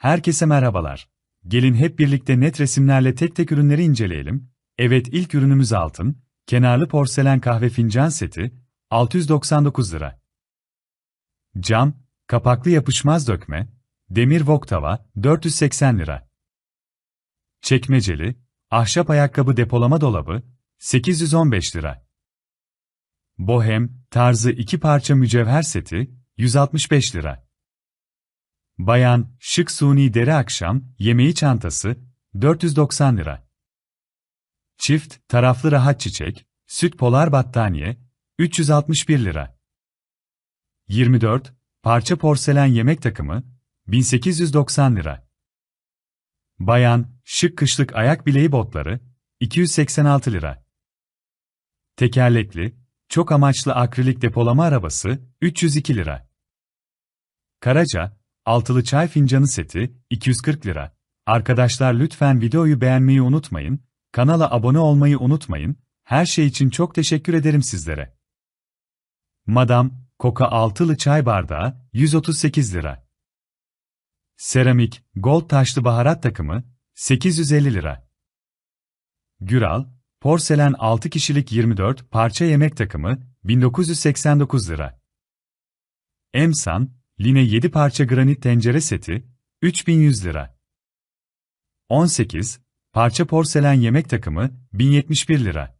Herkese merhabalar. Gelin hep birlikte net resimlerle tek tek ürünleri inceleyelim. Evet ilk ürünümüz altın, kenarlı porselen kahve fincan seti, 699 lira. Cam, kapaklı yapışmaz dökme, demir wok tava, 480 lira. Çekmeceli, ahşap ayakkabı depolama dolabı, 815 lira. Bohem, tarzı iki parça mücevher seti, 165 lira. Bayan, şık suni deri akşam, yemeği çantası, 490 lira. Çift, taraflı rahat çiçek, süt polar battaniye, 361 lira. 24, parça porselen yemek takımı, 1890 lira. Bayan, şık kışlık ayak bileği botları, 286 lira. Tekerlekli, çok amaçlı akrilik depolama arabası, 302 lira. Karaca, altılı çay fincanı seti, 240 lira. Arkadaşlar lütfen videoyu beğenmeyi unutmayın, kanala abone olmayı unutmayın, her şey için çok teşekkür ederim sizlere. Madam, Koka altılı çay bardağı, 138 lira. Seramik, gold taşlı baharat takımı, 850 lira. Güral, porselen 6 kişilik 24 parça yemek takımı, 1989 lira. Emsan, line 7 parça granit tencere seti, 3100 lira. 18, parça porselen yemek takımı, 1071 lira.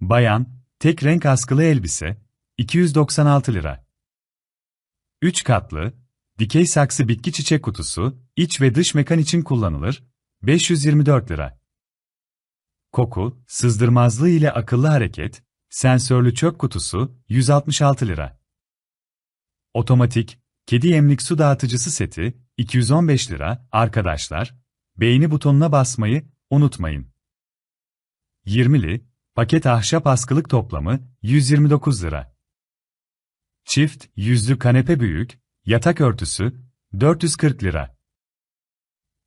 Bayan, tek renk askılı elbise, 296 lira. 3 katlı, dikey saksı bitki çiçek kutusu, iç ve dış mekan için kullanılır, 524 lira. Koku, sızdırmazlığı ile akıllı hareket, sensörlü çöp kutusu, 166 lira. Otomatik, kedi yemlik su dağıtıcısı seti, 215 lira, arkadaşlar, beğeni butonuna basmayı, unutmayın. 20'li, paket ahşap askılık toplamı, 129 lira. Çift, yüzlü kanepe büyük, yatak örtüsü, 440 lira.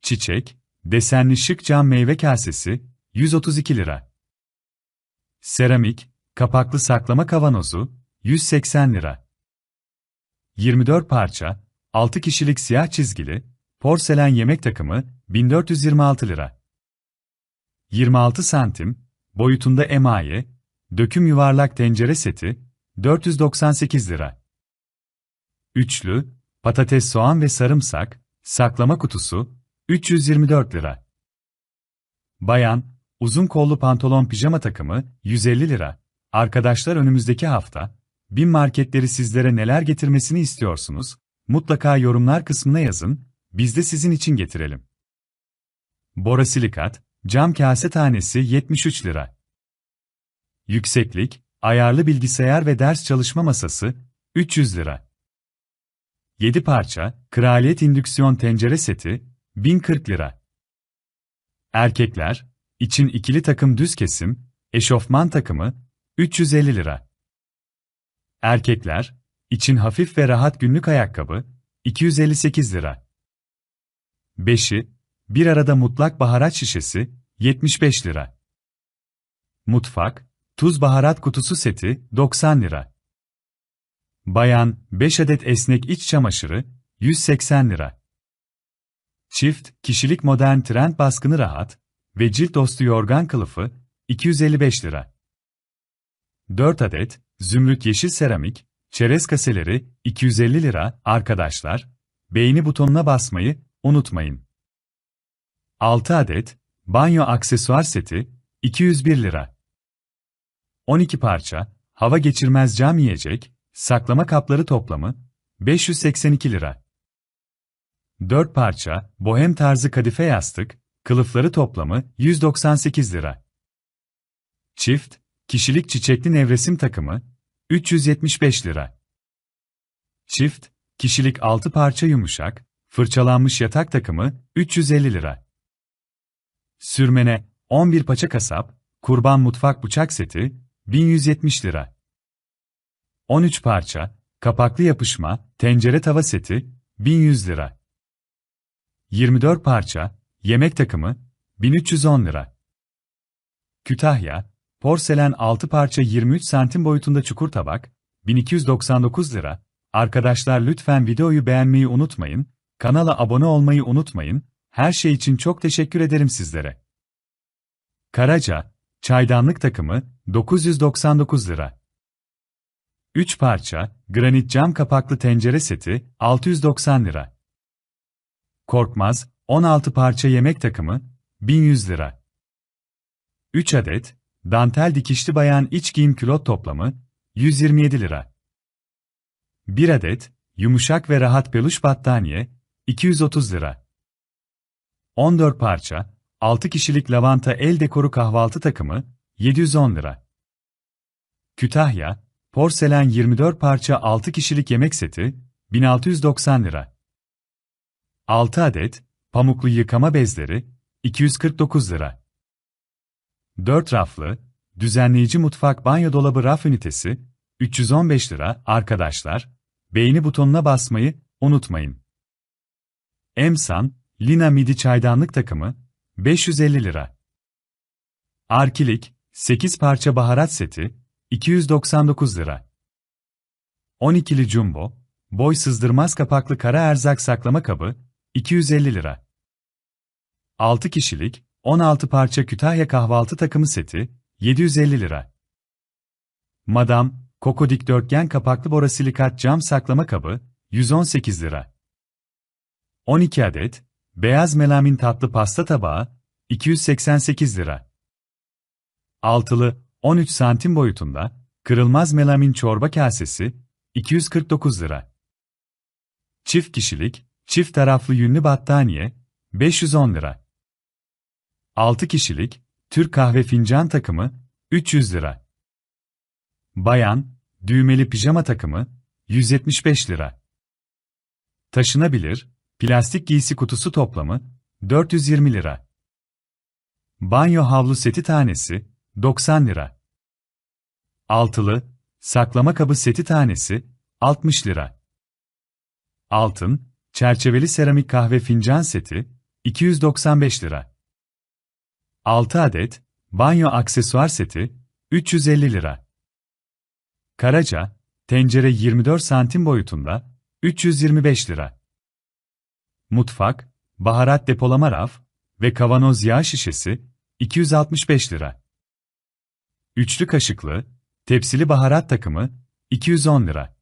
Çiçek, desenli şık cam meyve kasesi, 132 lira. Seramik, kapaklı saklama kavanozu, 180 lira. 24 parça, 6 kişilik siyah çizgili, porselen yemek takımı, 1426 lira. 26 santim, boyutunda emaye, döküm yuvarlak tencere seti, 498 lira. Üçlü, patates, soğan ve sarımsak, saklama kutusu, 324 lira. Bayan, uzun kollu pantolon pijama takımı, 150 lira. Arkadaşlar önümüzdeki hafta, bin marketleri sizlere neler getirmesini istiyorsunuz? Mutlaka yorumlar kısmına yazın, biz de sizin için getirelim. Borasilikat, cam kase tanesi 73 lira. Yükseklik, ayarlı bilgisayar ve ders çalışma masası, 300 lira. 7 parça, kraliyet indüksiyon tencere seti, 1040 lira. Erkekler, için ikili takım düz kesim, eşofman takımı, 350 lira. Erkekler, için hafif ve rahat günlük ayakkabı, 258 lira. 5'i, bir arada mutlak baharat şişesi, 75 lira. Mutfak, tuz baharat kutusu seti, 90 lira. Bayan, 5 adet esnek iç çamaşırı, 180 lira. Çift, kişilik modern trend baskını rahat ve cilt dostu yorgan kılıfı, 255 lira. 4 adet, zümrüt yeşil seramik, çerez kaseleri, 250 lira, arkadaşlar, beğeni butonuna basmayı, unutmayın. 6 adet, banyo aksesuar seti, 201 lira. 12 parça, hava geçirmez cam yiyecek, saklama kapları toplamı, 582 lira. 4 parça, bohem tarzı kadife yastık, kılıfları toplamı, 198 lira. Çift, kişilik çiçekli nevresim takımı, 375 lira. Çift, kişilik 6 parça yumuşak, fırçalanmış yatak takımı, 350 lira. Sürmene, 11 paça kasap, kurban mutfak bıçak seti, 1170 lira. 13 parça, kapaklı yapışma, tencere tava seti, 1100 lira. 24 parça, yemek takımı, 1310 lira. Kütahya, porselen 6 parça 23 santim boyutunda çukur tabak, 1299 lira. Arkadaşlar lütfen videoyu beğenmeyi unutmayın, Kanala abone olmayı unutmayın. Her şey için çok teşekkür ederim sizlere. Karaca, çaydanlık takımı 999 lira. 3 parça, granit cam kapaklı tencere seti 690 lira. Korkmaz, 16 parça yemek takımı 1100 lira. 3 adet, dantel dikişli bayan iç giyim külot toplamı 127 lira. 1 adet, yumuşak ve rahat peluş battaniye 230 lira. 14 parça, 6 kişilik lavanta el dekoru kahvaltı takımı 710 lira. Kütahya, porselen 24 parça 6 kişilik yemek seti 1690 lira. 6 adet, pamuklu yıkama bezleri 249 lira. 4 raflı, düzenleyici mutfak banyo dolabı raf ünitesi 315 lira arkadaşlar. Beğeni butonuna basmayı unutmayın. Emsan, Lina Midi çaydanlık takımı 550 lira. Arkilik, 8 parça baharat seti, 299 lira. 12'li jumbo, boy sızdırmaz kapaklı kara erzak saklama kabı, 250 lira. 6 kişilik, 16 parça Kütahya kahvaltı takımı seti, 750 lira. Madam, Koko dikdörtgen kapaklı borosilikat cam saklama kabı, 118 lira. 12 adet, beyaz melamin tatlı pasta tabağı, 288 lira. Altılı, 13 santim boyutunda, kırılmaz melamin çorba kasesi, 249 lira. Çift kişilik, çift taraflı yünlü battaniye, 510 lira. 6 kişilik, Türk kahve fincan takımı, 300 lira. Bayan, düğmeli pijama takımı, 175 lira. Taşınabilir, plastik giysi kutusu toplamı, 420 lira. Banyo havlu seti tanesi, 90 lira. Altılı, saklama kabı seti tanesi, 60 lira. Altın, çerçeveli seramik kahve fincan seti, 295 lira. 6 adet, banyo aksesuar seti, 350 lira. Karaca, tencere 24 santim boyutunda, 325 lira. Mutfak, baharat depolama raf ve kavanoz yağ şişesi, 265 lira. Üçlü kaşıklı, tepsili baharat takımı, 210 lira.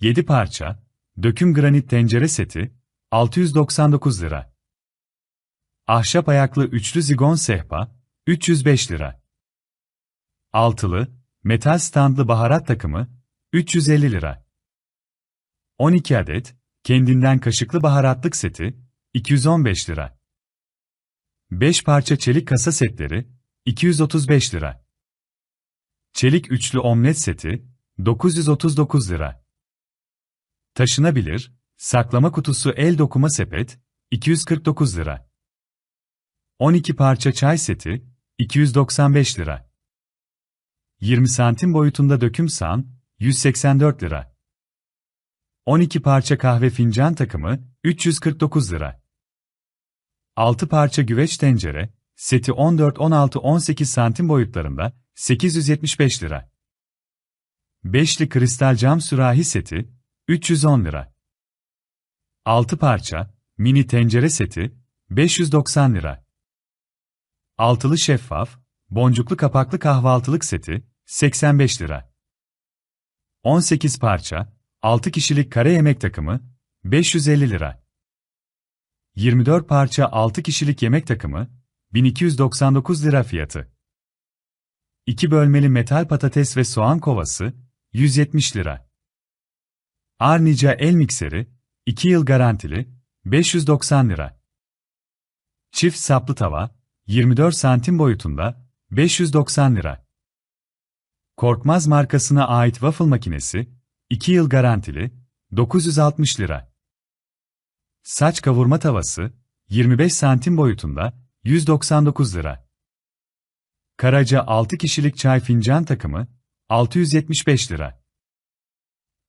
7 parça, döküm granit tencere seti, 699 lira. Ahşap ayaklı üçlü zigon sehpa, 305 lira. Altılı, metal standlı baharat takımı, 350 lira. 12 adet, kendinden kaşıklı baharatlık seti, 215 lira. 5 parça çelik kasa setleri, 235 lira. Çelik üçlü omlet seti, 939 lira. Taşınabilir, saklama kutusu el dokuma sepet, 249 lira. 12 parça çay seti, 295 lira. 20 santim boyutunda döküm sağan, 184 lira. 12 parça kahve fincan takımı, 349 lira. 6 parça güveç tencere, seti 14, 16, 18 santim boyutlarında, 875 lira. Beşli kristal cam sürahi seti, 310 lira. 6 parça, mini tencere seti, 590 lira. Altılı şeffaf, boncuklu kapaklı kahvaltılık seti, 85 lira. 18 parça, 6 kişilik kare yemek takımı, 550 lira. 24 parça 6 kişilik yemek takımı, 1299 lira fiyatı. 2 bölmeli metal patates ve soğan kovası, 170 lira. Arnica el mikseri, 2 yıl garantili, 590 lira. Çift saplı tava, 24 santim boyutunda, 590 lira. Korkmaz markasına ait waffle makinesi, 2 yıl garantili, 960 lira. Saç kavurma tavası, 25 santim boyutunda, 199 lira. Karaca 6 kişilik çay fincan takımı, 675 lira.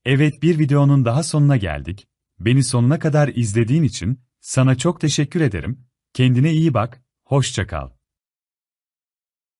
Evet bir videonun daha sonuna geldik. Beni sonuna kadar izlediğin için sana çok teşekkür ederim. Kendine iyi bak, hoşça kal.